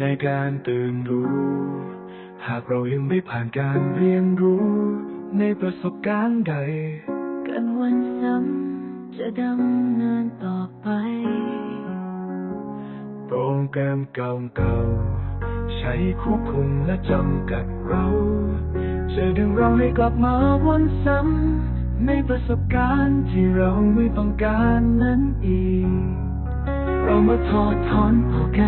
ในการตื่นรู้ หากเรายังไม่ผ่านการเรียนรู้ ในประสบการณ์ใด กันวันซ้ำจะดำเนินต่อไป โปรแกรมเก่าๆ ใช้ควบคุมและจำกัดเราจะดึงเราให้กลับมาวนซ้ำในประสบการณ์ที่เราไม่ต้องการนั้นอีก เรามาถอดถอนโปรแกรม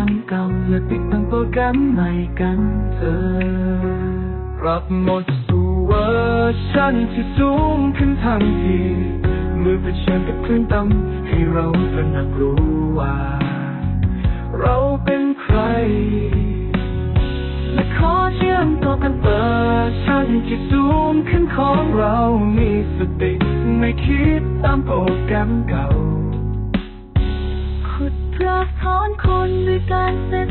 เก่าและติดตั้งโปรแกรมใหม่กันเถอะปรับหมดสู่เวอร์ชันที่สูงขึ้นทันทีเมื่อเผชิญกับคลื่นต่ำให้เราตระหนักรู้ว่า เราเป็นใคร และขอเชื่อมต่อกันเปิดชันที่สูงขึ้นของเรามีสติไม่คิดตามโปรแกรมเก่า ขุดรากถอนคนด้วยการเซต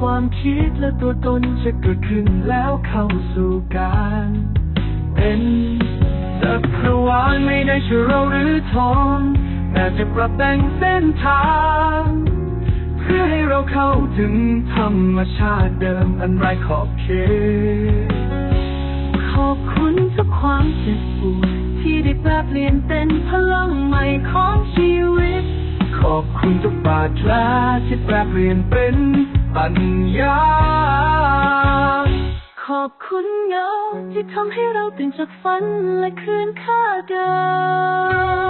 ความคิดและตัวตนจะเกิดขึ้นแล้วเข้าสู่การ เป็นจักรวาลไม่ได้ใช่เราหรือทองแต่จะปรับแต่งเส้นทาง เพื่อให้เราเข้าถึงธรรมชาติเดิมอันไร้ขอบเขตขอบคุณทุกความเจ็บปวดที่ได้แปลเปลี่ยนเป็นพลังใหม่ของชีวิต ขอบคุณทุกบาดแผลที่แปลเปลี่ยนเป็น ปัญญา ขอบคุณเงาที่ทำให้เราตื่นจากฝันและคืนค่าเดิม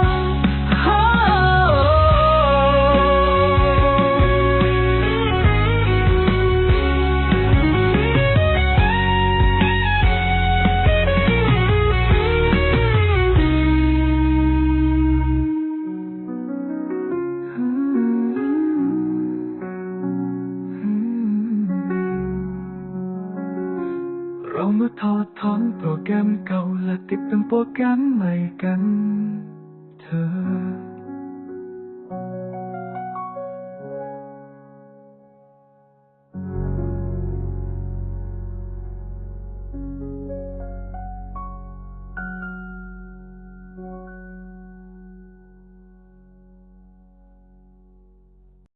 เรามาถอดถอนโปรแกรมเก่าและติดเป็นโปรแกรมใหม่กันเธอ